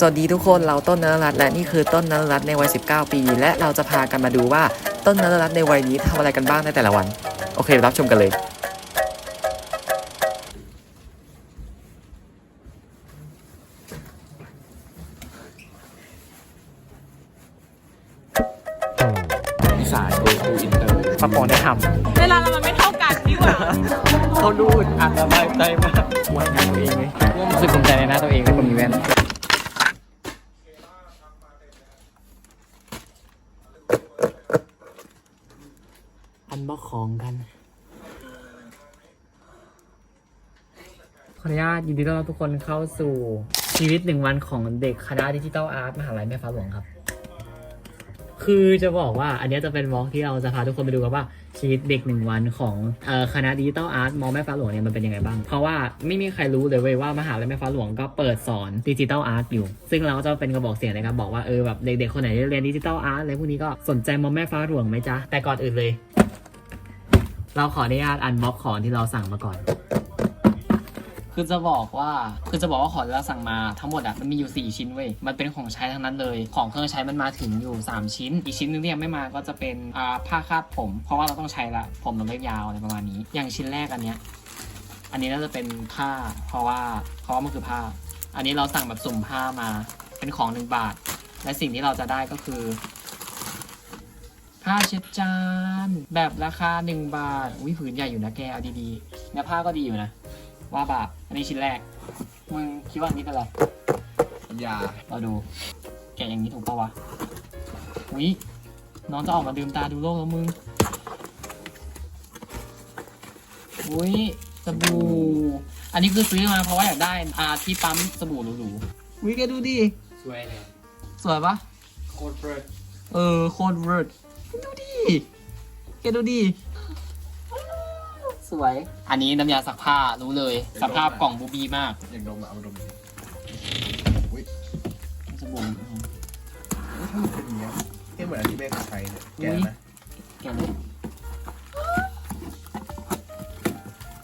สวัสดีทุกคนเราต้นนรรัตน์และนี่คือต้นนรรัตน์ในวัย 19 ปี และเราจะพากันมาดูว่าต้นนรรัตน์ในวัยนี้ทำอะไรกันบ้างในแต่ละวัน โอเค รับชมกันเลยอีสานโกทูอินเตอร์ปะปองได้ทเออนุญาตยินดีต้อนรับทุกคนเข้าสู่ชีวิตหนึ่งวันของเด็กคณะดิจิทัลอาร์ตมหาลัยแม่ฟ้าหลวงครับ คือจะบอกว่าอันนี้จะเป็นวอล์กที่เราจะพาทุกคนไปดูกันว่าชีวิตเด็กหนึ่งวันของเอ่อคณะดิจิทัลอาร์ตมอแม่ฟ้าหลวงเนี่ยมันเป็นยังไงบ้าง เพราะว่าไม่มีใครรู้เลยเว้ยว่ามหาลัยแม่ฟ้าหลวงก็เปิดสอนดิจิทัลอาร์ตอยู่ ซึ่งเราก็จะเป็นกระบอกเสียงในการบอกว่าเออแบบเด็กๆคนไหนที่เรียนดิจิทัลอาร์ตอะไรพวกนี้ก็สนใจมอแม่ฟ้าหลวงไหมจ๊ะแต่ก่อนอื่นเลย เราขออนุญาตอันบ็อกของที่เราสั่งมาก่อน คือจะบอกว่าคือจะบอกว่าของที่เราสั่งมาทั้งหมดอะมันมีอยู่ 4 ชิ้นเว้ยมันเป็นของใช้ทั้งนั้นเลย ของเครื่องใช้มันมาถึงอยู่ 3 ชิ้น อีกชิ้นหนึงที่ยังไม่มาก็จะเป็นอ่าผ้าคาดผม เพราะว่าเราต้องใช้ละผมมันไม่ยาวอะไรประมาณนี้ อย่างชิ้นแรกอันเนี้ยอันนี้น่าจะเป็นผ้า เพราะว่าเพราะว่ามันคือผ้า อันนี้เราสั่งแบบสุ่มผ้ามาเป็นของหนึ่งบาท และสิ่งที่เราจะได้ก็คือผ้าเช็ดจานแบบราคา 1 บาท อุ้ยผืนใหญ่อยู่นะแก เอาดีๆเนื้อผ้าก็ดีอยู่นะ ว่าบาปอันนี้ชิ้นแรก มึงคิดว่าอันนี้เป็นอะไรยาเราดู แกะอย่างนี้ถูกปะวะอุ้ยน้องจะออกมาลืมตาดูโลกแล้วมึงอุ้ยสบู่อันนี้คือซื้อมาเพราะว่าอยากได้อาที่ปั๊มสบู่หรูๆอุ้ยแกดูดิสวยเลยสวยปะโคตรเฟิร์สเออโคตรเวิร์ดดูดิแกดูดิ สวย อันนี้น้ำยาซักผ้ารู้เลยสภาพกล่องบูบีมากอย่างดมอะเอาดมดิอุ้ยสบู่นี่ถ้ามันเป็นอย่างเงี้ยเอ๊ะเหมือนอันที่แม่เคยใช้เนี่ยแกะไหมแกะเลย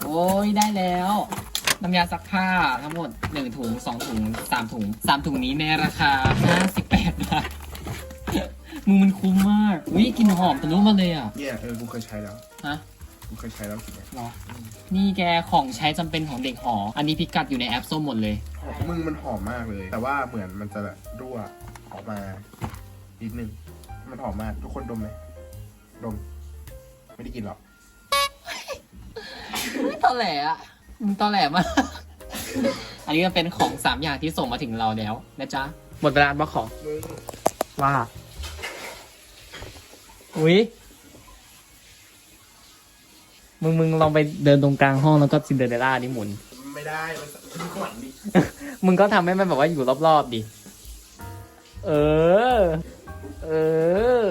โอ้ยได้แล้ว น้ำยาซักผ้าทั้งหมด1ถุง2ถุง3ถุง3ถุงนี้ในราคา 58บาทมึงมันคุ้มมากอุ้ยกลินหอมทะลุมาเลยอะเนี่ยเออกูเคยใช้แล้ว ฮะ กูเคยใช้แล้วสิเนี่ยหรอนี่แกของใช้จำเป็นของเด็กหอ อันนี้พิกัดอยู่ในแอปส้มหมดเลยหอมมึงมันหอมมากเลย แต่ว่าเหมือนมันจะแบบรั่วออกมานิดนึง มันหอมมาก ทุกคนดมไหมดม ไม่ได้กินหรอกไม่ตอแหลอะมึงตอแหลมากอันนี้ก็เป็นของสามอย่างที่ส่งมาถึงเราแล้วนะจ๊ะ หมดเวลาบล็อกของมึงว่า อุ้ย มึงมึงลองไปเดินตรงกลางห้องแล้วก็ซินเดอเรลล่านี่หมุน ไม่ได้ มันมันขวัญดิมึงก็ทำให้มันแบบว่าอยู่รอบๆดิ เออ เออ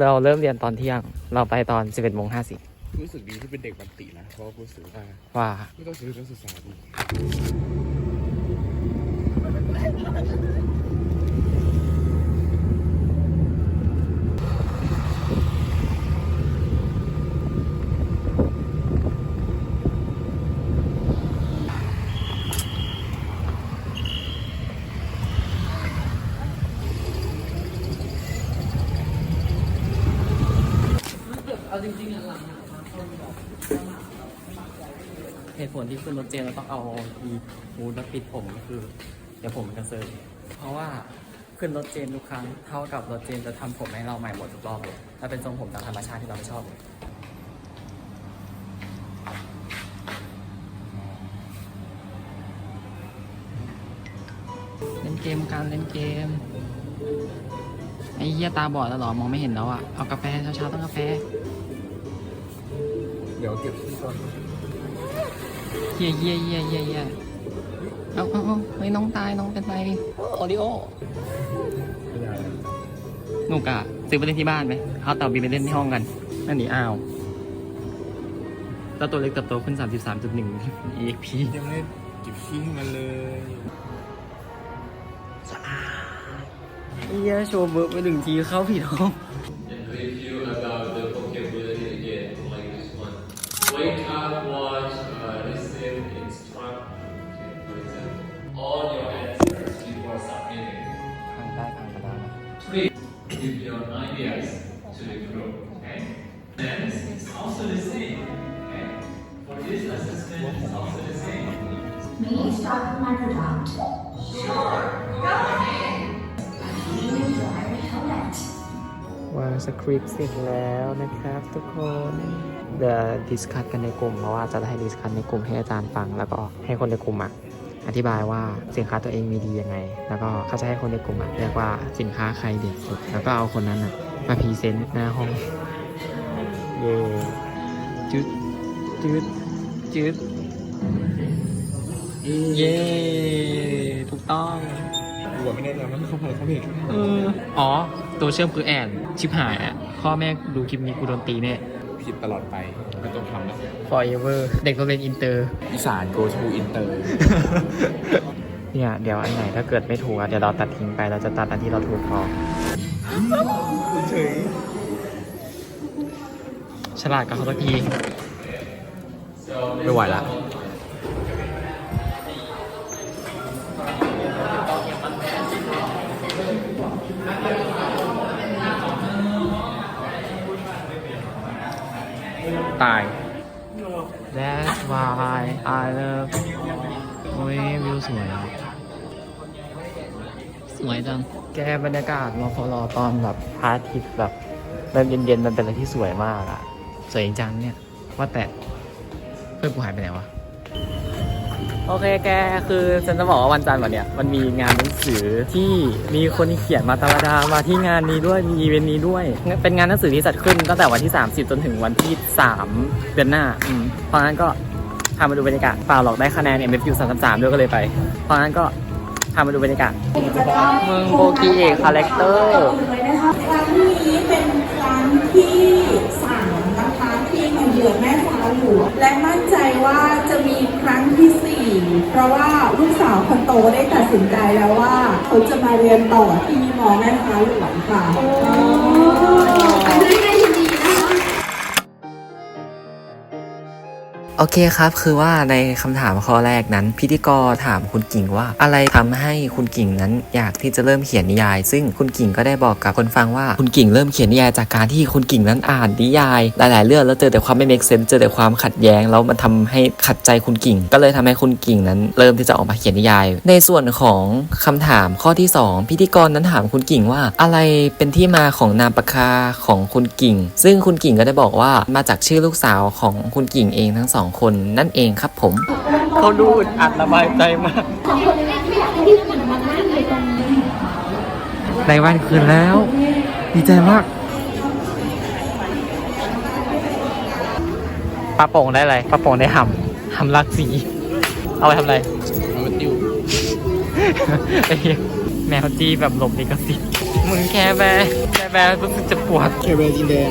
เราเริ่มเรียนตอนเที่ยง เราไปตอน 11โมง50รู้สึกดีที่เป็นเด็กบันตินะ เพราะว่ารู้สึกว่าว่า ไม่ต้องซื้อนักศึกษาดี เอาจริงๆหลังเหตุผลที่ ขึ้นรถเจนเราต้องเอาอีมูดมาปิดผมก็คือ เดี๋ยวผมจะเซอร์เพราะว่าขึ้นรถเจนทุกครั้งเท่ากับรถเจนจะทำผมให้เราใหม่หมดทุกรอบเลยและเป็นทรงผมตามธรรมชาติที่เราไม่ชอบเลยเล่นเกมการเล่นเกมไอ้เหี้ยตาบอดแล้วหรอมองไม่เห็นแล้วอะ เอากาแฟเช้าๆต้องกาแฟ เดี๋ยวเก็บที่ก่อน เยี่ยเยี่ยเยี่ยเยี่ยเยี่ยเอาเอาเอาเฮ้ยน้องตายน้องเป็นไรโอริโอไม่ได้หนุกอะซื้อไปเล่นที่บ้านไหมเอาเต่าบินไปเล่นที่ห้องกัน นั่นนี่อ้าวแล้วตัวเล็กเติบโตขึ้น 33.1 EXP ยังไม่ได้จิบขี้มันเลยเยี่ยโชว์เบิร์กไปหนึ่งทีเข้าผิดห้อง May I start my product? Sure, go ahead. Clean dry palette. วางสคริปต์เสร็จแล้วนะครับทุกคนเดี๋ยวดิสคัทกันในกลุ่มเพราะว่าจะได้ให้ดิสคัทในกลุ่มให้อาจารย์ฟัง แล้วก็ให้คนในกลุ่มอะอธิบายว่าสินค้าตัวเองมีดียังไง แล้วก็เขาจะให้คนในกลุ่มอะเรียกว่าสินค้าใครเด็ดสุด แล้วก็เอาคนนั้นอะมาพรีเซนต์หน้าห้อง เย่จุดจุดจุด เย่ถูกต้องกูไม่แน่ใจว่าเขาผ่านเขาเห็นเอออ๋อ ตัวเชื่อมคือแอนชิบหายอะพ่อแม่ดูคลิปนี้กูโดนตีแน่ผิดตลอดไปไม่ต้องทำแล้ว forever เด็กต้องเรียนอินเตอร์อีสาน go to inter เนี่ยเดี๋ยวอันไหนถ้าเกิดไม่ถูกอะเดี๋ยวเราตัดทิ้งไปเราจะตัดอันที่เราถูกพอเฉยฉลาดกับเขาสักทีไม่ไหวละ ตาย That's why I love โอ้ยวิวสวยอะสวยจัง แกบรรยากาศรอฟอรอตอนแบบพระอาทิตย์แบบเริ่มเย็นๆมันเป็นอะไรที่สวยมากอะสวยจริงจังเนี่ย ว่าแต่เพื่อนกูหายไปไหนวะ โอเคแกคือฉันจะบอกว่าวันจันทร์วันเนี้ยมันมีงานหนังสือที่มีคนเขียนมาตาดามาที่งานนี้ด้วยมีอีเวนต์นี้ด้วย เป็นงานหนังสือที่จัดขึ้นตั้งแต่วันที่ 30 จนถึงวันที่ 3 เดือนหน้าอืมเพราะงั้นก็พามาดูบรรยากาศเปล่าหรอกได้คะแนน MFU 333ด้วยก็เลยไป เพราะงั้นก็พามาดูบรรยากาศมึงโบกีเอกคาแรคเตอร์เลยนะคะครั้งนี้เป็นครั้งที่สามนะคะที่มาเยือนแม่ฟ้าหลวงและมั่นใจว่าจะมีครั้งที่สี่ เพราะว่าลูกสาวคนโตได้ตัดสินใจแล้วว่าเขาจะมาเรียนต่อที่มอแม่ฟ้าหลวงค่ะ โอเคครับ คือว่าในคำถามข้อแรกนั้น พิธีกรถามคุณกิ่งว่าอะไรทำให้คุณกิ่งนั้นอยากที่จะเริ่มเขียนนิยาย ซึ่งคุณกิ่งก็ได้บอกกับคนฟังว่าคุณกิ่งเริ่มเขียนนิยายจากการที่คุณกิ่งนั้นอ่านนิยาย หลาย ๆ เรื่องแล้วเจอแต่ความไม่ make sense เจอแต่ความขัดแย้งแล้วมันทำให้ขัดใจคุณกิ่ง ก็เลยทำให้คุณกิ่งนั้น เริ่มที่จะออกมาเขียนนิยาย ในส่วนของคำถามข้อที่สองพิธีกรนั้นถามคุณกิ่งว่าอะไรเป็นที่มาของนามปากกาของคุณกิ่ง ซึ่งคุณกิ่งก็ได้บอกว่ามาจากชื่อลูกสาวของคุณกิ่งเองทั้งสองคนนั่นเองครับผม เขาดูอึดอัดระบายใจมากสองคนนี้ไม่อยากให้พี่มันมานั่งเลยตรงนี้ในวันคืนแล้ว ดีใจมากปลาโป่งได้อะไรปลาโป่งได้หำหำลักสี เอาไปทำอะไรเอาไปติ้วไอ้เหี้ยแมวจีแบบหลบลิขสิทธิ์มึงแค่แบร์แค่แบร์รู้สึกจะปวดเคเบลจินแดง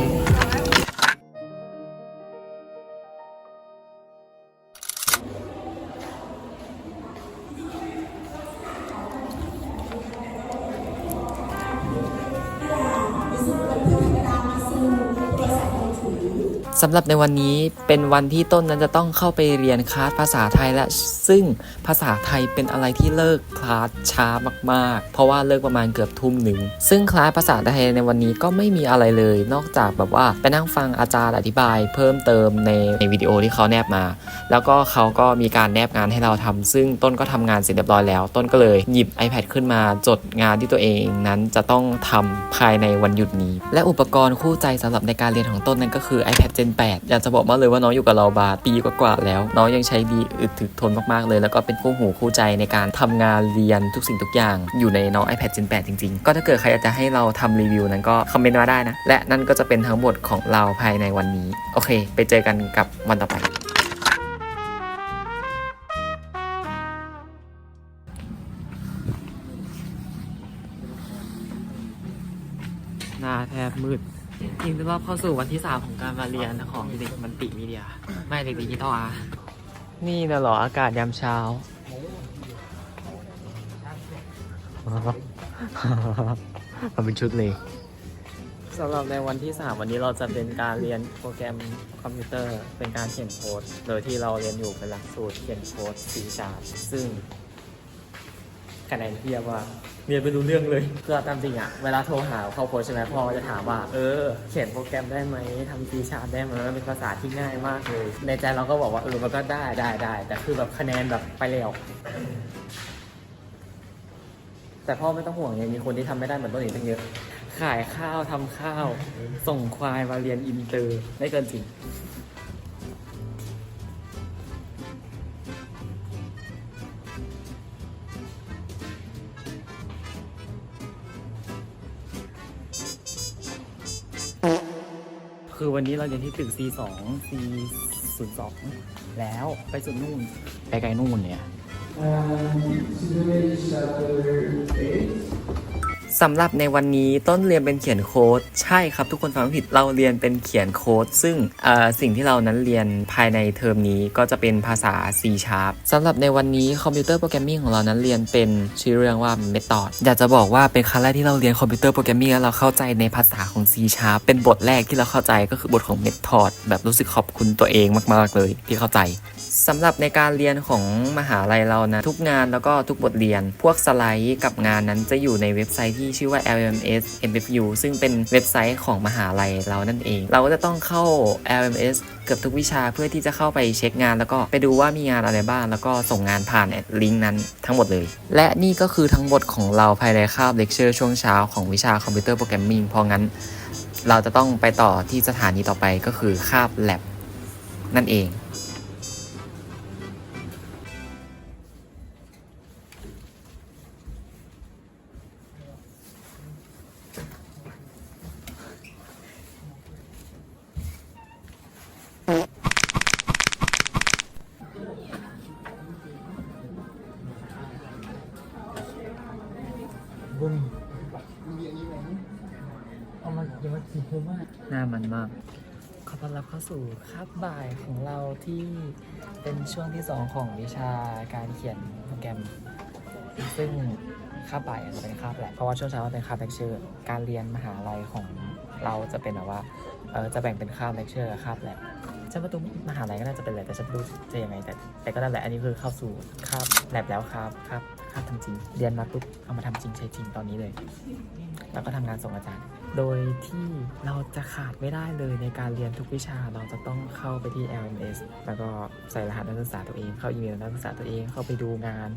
สำหรับในวันนี้เป็นวันที่ต้นนั้นจะต้องเข้าไปเรียนคลาสภาษาไทยและซึ่งภาษาไทยเป็นอะไรที่เลิกคลาสช้ามากๆ เพราะว่าเลิกประมาณเกือบทุ่มหนึ่งซึ่งคลาสภาษาไทยในวันนี้ก็ไม่มีอะไรเลย นอกจากแบบว่าไปนั่งฟังอาจารย์อธิบาย เพิ่มเติมในในวิดีโอที่เขาแนบมา แล้วก็เขาก็มีการแนบงานให้เราทำซึ่งต้นก็ทำงานเสร็จเรียบร้อยแล้ว ต้นก็เลยหยิบ iPad ขึ้นมาจดงานที่ตัวเองนั้นจะต้องทำภายในวันหยุดนี้ และอุปกรณ์คู่ใจสำหรับในการเรียนของต้นนั้นก็คือ iPad Gen 8 อยากจะบอกมากเลยว่าน้องอยู่กับเราบาปีกว่าๆแล้ว น้องยังใช้ดีอึดถึกทนมากๆเลย แล้วก็เป็นคู่หูคู่ใจในการทำงานเรียนทุกสิ่งทุกอย่างอยู่ในน้อง iPad Gen 8 จริง ๆ ก็ถ้าเกิดใครอยากจะให้เราทำรีวิวนั้นก็คอมเมนต์มาได้นะ และนั่นก็จะเป็นทั้งหมดของเราภายในวันนี้ โอเค ไปเจอกันกับวันต่อไปหน้าแทบมืด ยินดีต้อนรับเข้าสู่วันที่3ของการมาเรียนของเด็กมันติมีเดีย ไม่เด็กดิจิตอลอาร์นี่นะเหรออากาศยามเช้ามันเป็นชุดเลยสำหรับในวันที่ 3 วันนี้เราจะเป็นการเรียนโปรแกรมคอมพิวเตอร์ เป็นการเขียนโค้ด โดยที่เราเรียนอยู่เป็นหลักสูตรเขียนโค้ด C ชาร์ซึ่ง คะแนนเทียบว่าเรียนไม่รู้เรื่องเลยคือตามจริงอะเวลาโทรหาครอบครัวใช่ไหมพ่อจะถามว่า เออ เขียนโปรแกรมได้ไหมทำซีชาร์ได้ไหมมันเป็นภาษาที่ง่ายมากเลย ในใจเราก็บอกว่าเออมันก็ได้ได้ได้แต่คือแบบคะแนนแบบไปแล้วแต่พ่อไม่ต้องห่วงยังมีคนที่ทำไม่ได้เหมือนต้นอีกตั้งเยอะ ขายข้าวทำข้าว ส่งควายมาเรียนอินเตอร์ ได้เกินจริง คือวันนี้เราเรียนที่ตึก C2 C02 แล้วไปสุดนู่น ไปไกลนู่นเนี่ย สำหรับในวันนี้ต้นเรียนเป็นเขียนโค้ดใช่ครับทุกคนฟังผิดเราเรียนเป็นเขียนโค้ดซึ่งสิ่งที่เรานั้นเรียนภายในเทอมนี้ก็จะเป็นภาษา C Sharp สำหรับในวันนี้คอมพิวเตอร์โปรแกรมมิ่งของเรานั้นเรียนเป็นชื่อเรื่องว่า Method อยากจะบอกว่าเป็นครั้งแรกที่เราเรียนคอมพิวเตอร์โปรแกรมมิ่งแล้วเราเข้าใจในภาษาของ C Sharp เป็นบทแรกที่เราเข้าใจก็คือบทของ Method แบบรู้สึกขอบคุณตัวเองมาก ๆ เลยที่เข้าใจ สำหรับในการเรียนของมหาลัยเรานะ ทุกงานแล้วก็ทุกบทเรียน พวกสไลด์กับงานนั้นจะอยู่ในเว็บไซต์ที่ชื่อว่า LMS MFU ซึ่งเป็นเว็บไซต์ของมหาลัยเรานั่นเอง เราก็จะต้องเข้า LMS เกือบทุกวิชาเพื่อที่จะเข้าไปเช็คงานแล้วก็ไปดูว่ามีงานอะไรบ้าง แล้วก็ส่งงานผ่านลิงก์นั้นทั้งหมดเลย และนี่ก็คือทั้งหมดของเราภายในคาบเลคเชอร์ช่วงเช้าของวิชาคอมพิวเตอร์โปรแกรมมิ่งเพราะงั้น เราจะต้องไปต่อที่สถานีต่อไปก็คือคาบ lab นั่นเอง บเข้าสู่คาบบ่ายของเราที่เป็นช่วงที่ 2 ของวิชาการเขียนโปรแกรม ซึ่งคาบบ่ายจะเป็นคาบแหละเพราะว่าช่วงเช้าเป็นคาบเลคเชอร์การเรียนมหาลัยของเราจะเป็นแบบว่าเออจะแบ่งเป็นคาบเลคเชอร์กับคาบแหลบฉันว่าตัวมหาลัยก็น่าจะเป็นแหละแต่ฉันไม่รู้จะยังไงแต่แต่ก็นั่นแหละอันนี้คือเข้าสู่คาบแลบแล้วครับคาบ คาบทำจริง เรียนมาปุ๊บเอามาทำจริงใช้จริงตอนนี้เลย แล้วก็ทำงานส่งอาจารย์ โดยที่เราจะขาดไม่ได้เลยในการเรียนทุกวิชาเราจะต้องเข้าไปที่ LMS แล้วก็ใส่รหัสนักศึกษาตัวเอง เข้าอีเมลนักศึกษาตัวเองเข้าไปดูงาน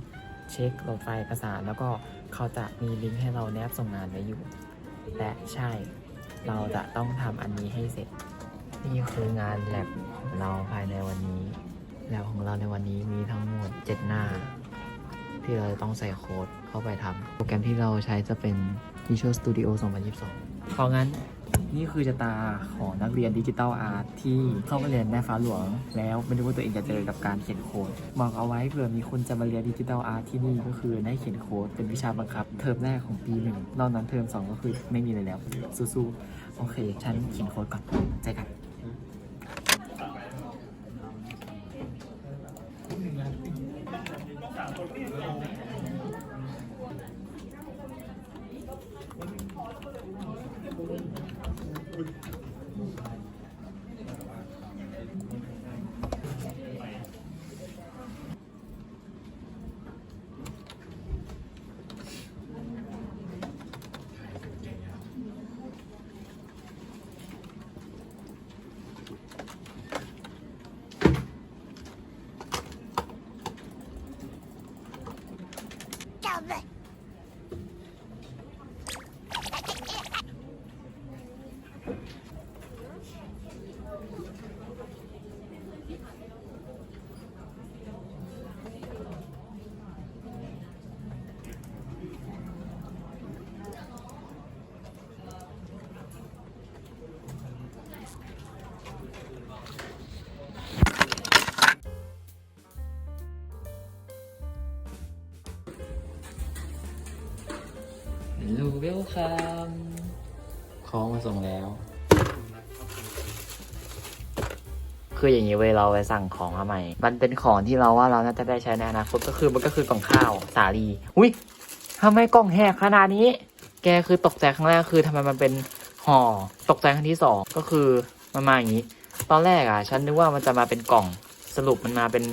เช็คโหลดไฟล์เอกสาร แล้วก็เขาจะมีลิงก์ให้เราแนบส่งงานไว้อยู่ และใช่เราจะต้องทำอันนี้ให้เสร็จ นี่คืองานแลบของเราภายในวันนี้แลบของเราในวันนี้มีทั้งหมด 7 หน้า ที่เราจะต้องใส่โค้ดเข้าไปทำโปรแกรมที่เราใช้จะเป็น Visual Studio 2022 เพราะงั้นนี่คือชะตาของนักเรียนดิจิตอลอาร์ตที่เข้ามาเรียนในฟ้าหลวง แล้วไม่รู้ว่าตัวเองจะเจอกับการเขียนโค้ดบอกเอาไว้เผื่อมีคนจะมาเรียนดิจิตอลอาร์ตที่นี่ก็คือได้เขียนโค้ดเป็นวิชาบังคับ เทอมแรกของปีหนึ่งนอกนั้นเทอมสองก็คือไม่มีเลยแล้วสู้ๆโอเค ฉันเขียนโค้ดก่อนเจอกัน เวลคัมของมาส่งแล้ว คืออย่างนี้เว้ยเราไปสั่งของมาใหม่ มันเป็นของที่เราว่าเราน่าจะได้ใช้ในอนาคตก็คือมันก็คือกล่องข้าวสาลี อุ้ยทำไมกล่องแหกขนาดนี้ แกคือตกใจครั้งแรกคือทำไมมันเป็นห่อ ตกใจครั้งที่สองก็คือมันมาอย่างนี้ ตอนแรกอะ ฉันนึกว่ามันจะมาเป็นกล่อง สรุปมันมาเป็น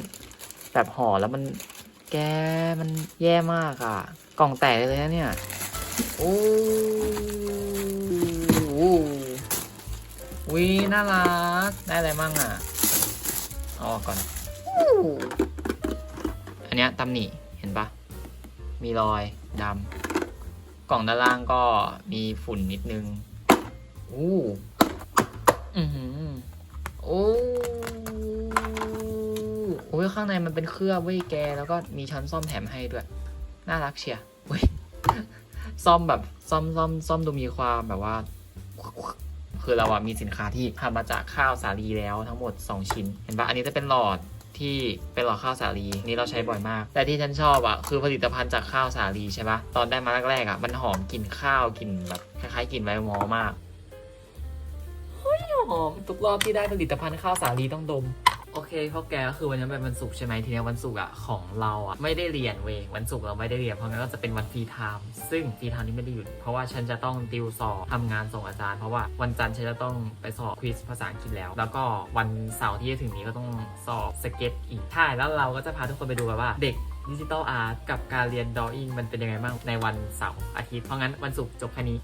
แบบห่อแล้วมัน แกมันแย่มากอะ กล่องแตกเลยนะเนี่ย โอ้โหวิน่ารัก ได้อะไรมั่งอะ เอาออกก่อน อันเนี้ยตำหนิ เห็นปะ มีรอยดำ กล่องด้านล่างก็มีฝุ่นนิดนึงอู้อือหือโอ้โอ้ยข้างในมันเป็นเคลือบเว้ยแก แล้วก็มีชั้นซ่อมแถมให้ด้วย น่ารักเชียเว้ย ซ่อมแบบซ่อมซ่อมซ่อมดูมีความแบบว่า คือเราอะมีสินค้าที่ทำมาจากข้าวสาลีแล้วทั้งหมด 2 ชิ้น เห็นปะอันนี้จะเป็นหลอดที่เป็นหลอดข้าวสาลีนี่เราใช้บ่อยมาก แต่ที่ฉันชอบอะคือผลิตภัณฑ์จากข้าวสาลีใช่ปะตอนได้มาแรกๆอะมันหอมกลิ่นข้าวกลิ่นแบบคล้ายๆกลิ่นใบมอมากเฮ้ยหอมทุกรอบที่ได้ผลิตภัณฑ์ข้าวสาลีต้องดม โอเคพ่อแกก็คือวันนี้เป็นวันศุกร์ใช่ไหมทีนี้วันศุกร์อะของเราอะไม่ได้เรียนเวยวันศุกร์เราไม่ได้เรียนเพราะงั้นก็จะเป็นวันฟรีไทม์ซึ่งฟรีไทม์นี้ไม่ได้หยุดเพราะว่าฉันจะต้องติวสอบทำงานส่งอาจารย์ เพราะว่าวันจันทร์ฉันจะต้องไปสอบควิสภาษาอังกฤษแล้ว แล้วก็วันเสาร์ที่จะถึงนี้ก็ต้องสอบสเก็ตอีกใช่แล้วเราก็จะพาทุกคนไปดูกันว่าเด็กดิจิตอลอาร์ตกับการเรียนดออิงมันเป็นยังไงบ้างในวันเสาร์อาทิตย์เพราะงั้นวันศุกร์จบแค่นี้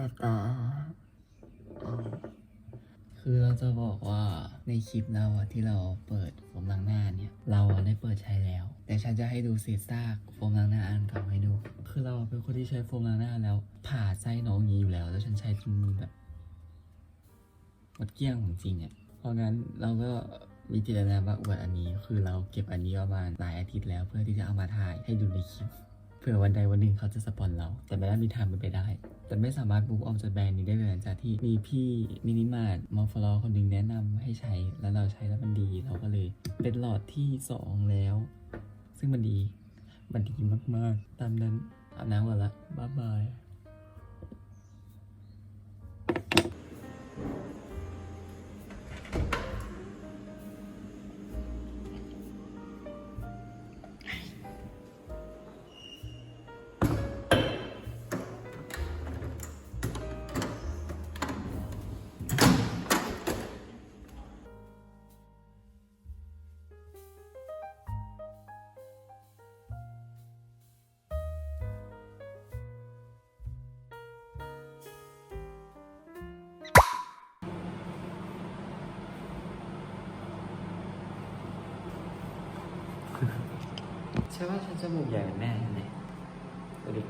ปากกาคือเราจะบอกว่าในคลิปเราอะที่เราเปิดโฟมล้างหน้าเนี่ย เราอะได้เปิดใช้แล้ว แต่ฉันจะให้ดูเศษซากโฟมล้างหน้าอันเก่าให้ดู คือเราเป็นคนที่ใช้โฟมล้างหน้าแล้ว ผ่าไส้น้องงนี้อยู่แล้ว แล้วฉันใช้จนแบบหมดเกลี้ยงของจริงเนี่ยเพราะงั้นเราก็มีเจตนาว่าอวดอันนี้คือเราเก็บอันนี้ประมาณหลายอาทิตย์แล้วเพื่อที่จะเอามาถ่ายให้ดูในคลิป เผื่อวันใดวันหนึ่งเขาจะสปอนเรา แต่ไม่ได้มีทางเป็นไปได้ แต่ไม่สามารถบูมออกจากแบรนด์นี้ได้เลยหลังจากที่มีพี่มินิมาร์ทมอฟลอคนหนึ่งแนะนำให้ใช้ แล้วเราใช้แล้วมันดี เราก็เลย เป็นหลอดที่สองแล้ว ซึ่งมันดี มันดีมากๆ ตามนั้นอาบน้ำก่อนละบ๊ายบาย ช่ว่าฉันจมูกใหญ่เหมือนแม่ใช่ไหมดูดิ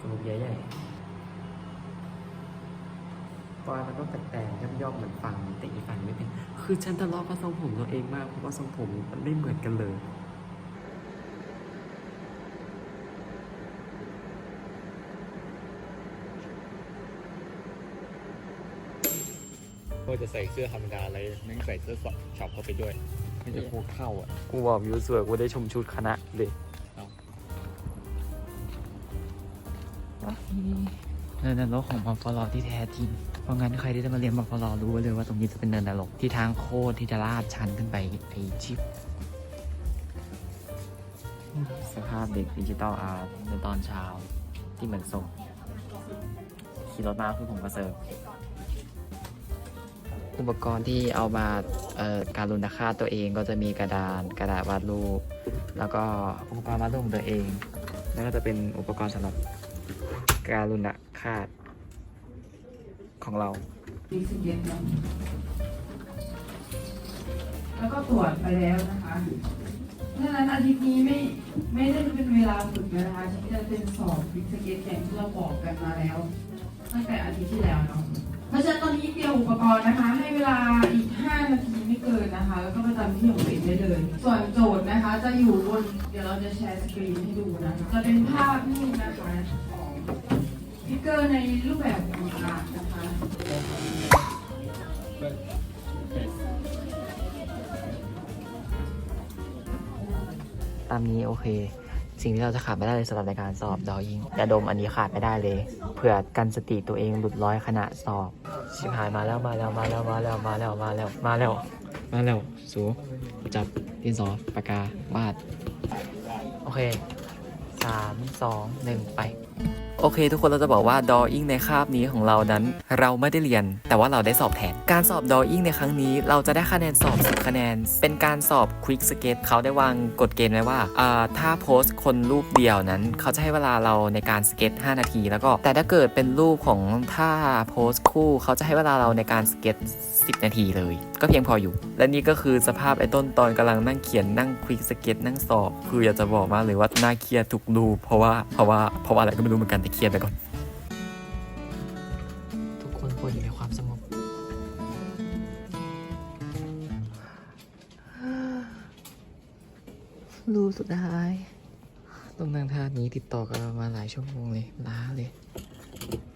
จมูกใหญ่ใหญ่ปอยมันก็แตกๆย่อมๆเหมือนฟังแต่อีกฝั่งไม่เป็น คือฉันทะเลาะกับทรงผมตัวเองมากเพราะว่าทรงผมมันไม่เหมือนกันเลยก็จะใส่เสื้อธรรมดาอะไรแม่งใส่เสื้อช็อปเข้าไปด้วย ไม่จะโคตรเข้าอะ กูบอกอยู่สวยกูได้ชมชุดคณะเลยเอา เนินนรกของบัฟฟาลอที่แท้จริง เพราะงั้นใครที่จะมาเรียนบัฟฟาลอรู้ไว้เลยว่าตรงนี้จะเป็นเนินนรกที่ทางโคตรที่จะลาดชันขึ้นไปไอชิป สภาพเด็กดิจิตอลอาร์ตในตอนเช้าที่เหมือนศพขี่รถมาคือผมก็เซิร์ฟ อุปกรณ์ที่เอามาการุณค่าตัวเองก็จะมีกระดานกระดาษวาดรูป แล้วก็อุปกรณ์วาดรูปของตัวเอง แล้วก็จะเป็นอุปกรณ์สำหรับการุณคาตของเรา แล้วก็ตรวจไปแล้วนะคะดังนั้นอาทิตย์นี้ไม่ไม่ได้เป็นเวลาฝึกนะคะที่จะเป็นสอบวิสเก็ตอย่งที่เราบอกกันมาแล้ว ตั้งแต่อาทิตย์ที่แล้วเนาะ ราะฉะนั้นตอนนี้เตรียมอุปกรณ์นะคะ ให้เวลาอีก 5 นาทีไม่เกินนะคะ แล้วก็ประจำที่ของตัวเองได้เลย ส่วนโจทย์นะคะจะอยู่บน เดี๋ยวเราจะแชร์สกรีนให้ดูนะคะจะเป็นภาพนิ่งนะคะของฟิกเกอร์ในรูปแบบของอาร์ตนะคะตามนี้โอเค สิ่งที่เราจะขาดไม่ได้เลยสำหรับในการสอบดอยิงยาดมอันนี้ขาดไม่ได้เลย เผื่อกันสติตัวเองหลุดร้อยขณะสอบ ชิบหายมาแล้วมาแล้วมาแล้วมาแล้วมาแล้วมาแล้วมาแล้วมาแล้วสูจับดินสอปากกาวาด โอเคสามสองหนึ่งไป โอเค ทุกคนเราจะบอกว่า drawing ในคาบนี้ของเรานั้น เราไม่ได้เรียน แต่ว่าเราได้สอบแทน การสอบ drawing ในครั้งนี้ เราจะได้คะแนนสอบ10คะแนน เป็นการสอบ quick sketch เขาได้วางกฎเกณฑ์ไว้ว่าถ้าโพสต์คนรูปเดียวนั้น เขาจะให้เวลาเราในการสเก็ต5นาที แล้วก็แต่ถ้าเกิดเป็นรูปของถ้าโพสต์คู่ เขาจะให้เวลาเราในการสเก็ต10 นาทีเลย ก็เพียงพออยู่ และนี่ก็คือสภาพไอ้ต้นตอนกำลังนั่งเขียนนั่งควิกสเก็ตนั่งสอบ คืออยากจะบอกมากเลยว่าน่าเครียดทุกรูปเพราะว่าเพราะว่าเพราะว่าอะไรก็ไม่รู้เหมือนกันแต่เครียดไปก่อน ทุกคนควรอยู่ในความสงบ รูปสุดท้ายตรงนั่งท่านี้ติดต่อกันมาหลายชั่วโมงเลย ล้าเลย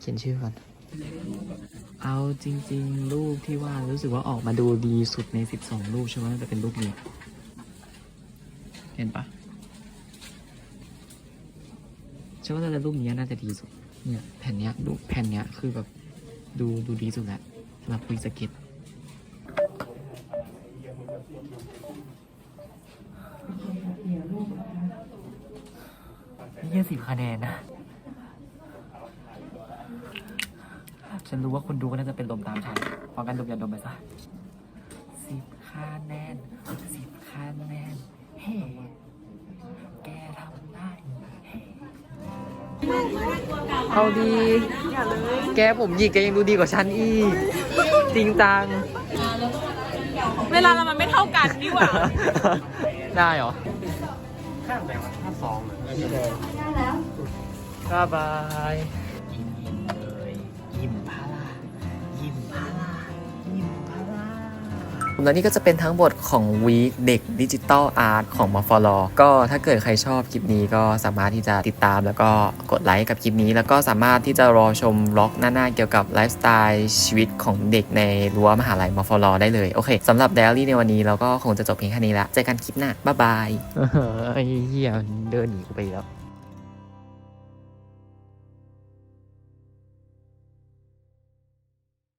เขียนชื่อก่อน เอาจริง ๆ รูปที่ว่ารู้สึกว่าออกมาดูดีสุดใน 12 รูปใช่ไหมจะเป็นรูปนี้ เห็นปะ ใช่ว่าแต่รูปนี้น่าจะดีสุด เนี่ยแผ่นเนี้ยดูแผ่นเนี้ยคือแบบดูดูดีสุดแล้วสำหรับคุยสเก็ตนี่แค่สิบคะแนนนะ ฉันรู้ว่าคุณดูก็น่าจะเป็นลมตามฉันเพราะกันดมอย่าดมไปซะ เอาดี แกผมหยิกแกยังดูดีกว่าฉันอีก จริงจัง เวลาเรามันไม่เท่ากันนี่หว่า ได้เหรอข้ามแต่ว่าถ้าสองอะบ๊ายบายยิ้มยิ้มเลยยิ้มพา แล้วนี่ก็จะเป็นทั้งหมดของวีคเด็กดิจิตอลอาร์ตของมฟลก็ถ้าเกิดใครชอบคลิปนี้ก็สามารถที่จะติดตาม แล้วก็กดไลค์กับคลิปนี้ แล้วก็สามารถที่จะรอชมบล็อกหน้าๆเกี่ยวกับไลฟ์สไตล์ชีวิตของเด็กในรั้วมหาลัยมฟลได้เลยโอเคสำหรับเดลี่ในวันนี้เราก็คงจะจบเพียงแค่นี้ละเจอกันคลิปหน้าบ๊ายบายไอ้เหี้ยเดินหนีกูไปแล้ว